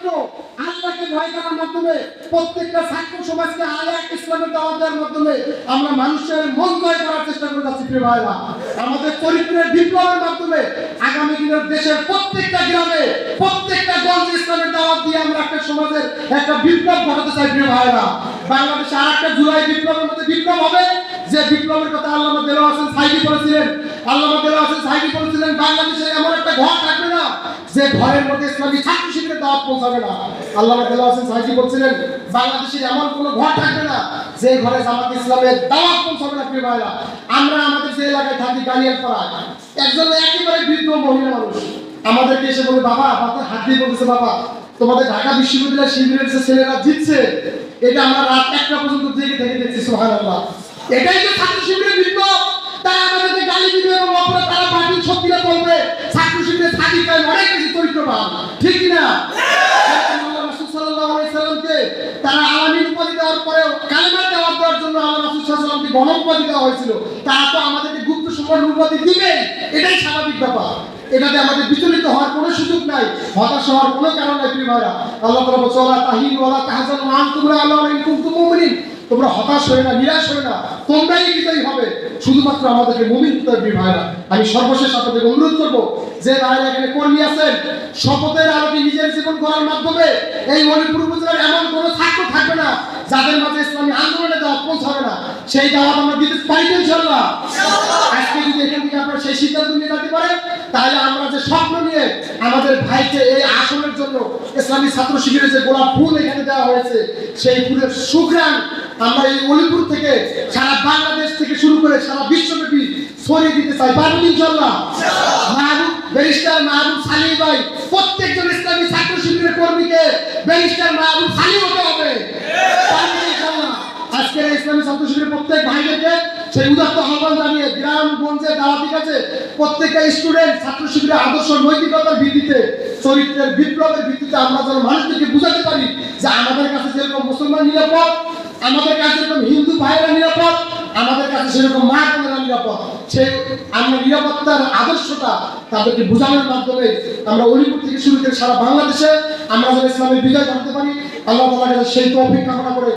একমাত্র আল্লাহকে ভয় করার মাধ্যমে প্রত্যেকটা ছাত্র সমাজকে আলে এক ইসলামের দাওয়াত দেওয়ার মাধ্যমে আমরা মানুষের মন জয় করার চেষ্টা করে যাচ্ছি, প্রিয় ভাইরা। আমাদের চরিত্রের বিপ্লবের মাধ্যমে আগামী দিনের দেশের প্রত্যেকটা গ্রামে, প্রত্যেকটা গঞ্জে ইসলামের দাওয়াত দিয়ে আমরা একটা সমাজের একটা বিপ্লব ঘটাতে চাই, প্রিয় ভাইরা। বাংলাদেশে আর একটা জুলাই বিপ্লবের মধ্যে বিপ্লব হবে। যে বিপ্লবের কথা আল্লাহ দেওয়া হোসেন সাইদি করেছিলেন আল্লাহ এমন একটা ঘর না ঘরের বাংলাদেশের কোনো ঘর না ঘরে আমাদের যে এলাকায় থাকি একজন এসে বলে, বাবা বাবা হাত দিয়ে বলতেছে, বাবা, তোমাদের ঢাকা বিশ্ববিদ্যালয় শিবিরের ছেলেরা জিতছে, এটা আমরা রাত একটা পর্যন্ত জেগে থেকে দেখছি সোহান এটাই তো ছাত্র শিবিরের বিপ্লব তারা আলামিন উপাধি দেওয়ার পরেও কালেমা দেওয়ার দেওয়ার জন্য আল্লাহ রাসূল সাল্লাল্লাহু গণ উপাধি দেওয়া হয়েছিল, তারা তো আমাদেরকে গুপ্ত সম্মান উপাধি দিবে এটাই স্বাভাবিক ব্যাপার। এটাতে আমাদের বিচলিত হওয়ার কোনো সুযোগ নাই, হতাশ হওয়ার কোনো কারণ নাই, প্রিয় ভাইরা। আল্লাহ তাআলা বলছে, ওয়ালা তাহিন ওয়ালা তাহজান ওয়া আনতুম আল্লাহ কুনতুম মুমিনিন। তোমরা হতাশ হয়ে না, নিরাশ হয়ে না, তোমরাই বিজয়ী হবে। শুধুমাত্র আমাদেরকে মুমিন ভাইরা। আমি সর্বশেষ আপনাদের অনুরোধ করব যে ভাইরা এখানে কর্মী আছেন, শপথের আলোকে নিজের জীবন করার মাধ্যমে এই মণিপুর উপজেলার এমন কোনো ছাত্র থাকবে না যাদের মাঝে ইসলামী আন্দোলনে দাওয়াত পৌঁছাবে না। সেই দাওয়াত আমরা দিতে পারি তো ইনশাআল্লাহ। আজকে যদি এখান থেকে আপনারা সেই সিদ্ধান্ত নিয়ে যেতে পারেন, তাহলে আমরা যে স্বপ্ন নিয়ে আমাদের ভাইকে এই আসনের জন্য ইসলামী ছাত্র শিবিরে যে গোলাপ ফুল এখানে দেওয়া হয়েছে, সেই ফুলের সুঘ্রাণ আমরা এই অলিপুর থেকে সারা বাংলাদেশ থেকে শুরু করে সারা বিশ্বব্যাপী ছড়িয়ে দিতে চাই। পারবেন ইনশাল্লাহ ব্যারিস্টার মাহবুব সালি ভাই, প্রত্যেকজন ইসলামী ছাত্র শিবিরের কর্মীকে ব্যারিস্টার মাহবুব সালি হতে হবে। আজকের ইসলামী ছাত্র শিবিরের প্রত্যেক ভাইদেরকে সেই উদাত্ত আহ্বান জানিয়ে গ্রাম গঞ্জে দাওয়াতি কাছে প্রত্যেকটা স্টুডেন্ট ছাত্র শিবিরের আদর্শ নৈতিকতার ভিত্তিতে, চরিত্রের বিপ্লবের ভিত্তিতে আমরা যেন মানুষদেরকে বুঝাতে পারি যে আমাদের কাছে যেরকম মুসলমান নিরাপদ, আমাদের কাছে যেরকম হিন্দু ভাইরা নিরাপদ আমাদের কাছে সেরকম মা বোনেরা নিরাপদ? সেই আমরা নিরাপত্তার আদর্শটা তাদেরকে বোঝানোর মাধ্যমে আমরা অলিপুর থেকে শুরু করে সারা বাংলাদেশে আমরা যেন ইসলামের বিজয় জানতে পারি। আল্লাহ তালা সেই তৌফিক কামনা করে